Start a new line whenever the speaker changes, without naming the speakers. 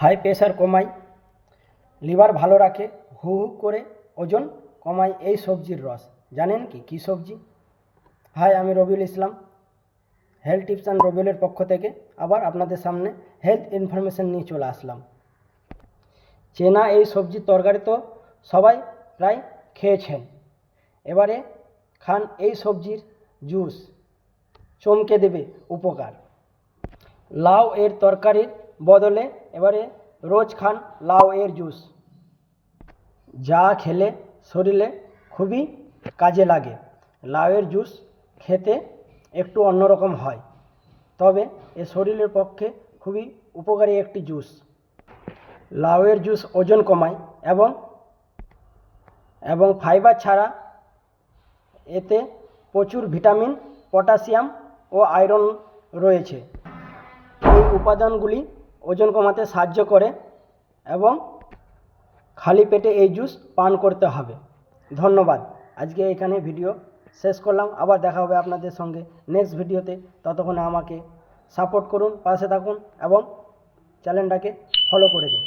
High pressure কমায়, liver ভালো রাখে, হু হু করে ওজন কমায় এই সবজির রস। জানেন কি, কী সবজি? হাই, আমি Rabiul Islam health tips and রবিউলের পক্ষ থেকে আবার আপনাদের সামনে হেলথ ইনফরমেশন নিয়ে চলে আসলাম। চেনা এই সবজির তরকারি তো সবাই প্রায় খেয়েছেন। এবারে খান এই সবজির জুস চমকে দেবে উপকার। লাউ এর তরকারির বদলে এবারে রোজ খান লাউ এর জুস। যা খেলে শরীরে খুবই কাজে লাগে। লাউয়ের জুস খেতে একটু অন্যরকম হয়, তবে এ শরীরের পক্ষে খুবই উপকারী একটি জুস। লাউয়ের জুস ওজন কমায় এবং এবং ফাইবার ছাড়া এতে প্রচুর ভিটামিন, পটাশিয়াম ও আয়রন রয়েছে। এই উপাদানগুলি ওজন কমাতে সাহায্য করে এবং খালি পেটে এই জুস পান করতে হবে। ধন্যবাদ। আজকে এখানে ভিডিও শেষ করলাম। আবার দেখা হবে আপনাদের সঙ্গে নেক্সট ভিডিওতে। ততক্ষণে আমাকে সাপোর্ট করুন, পাশে থাকুন এবং চ্যানেলটাকে ফলো করে দিন।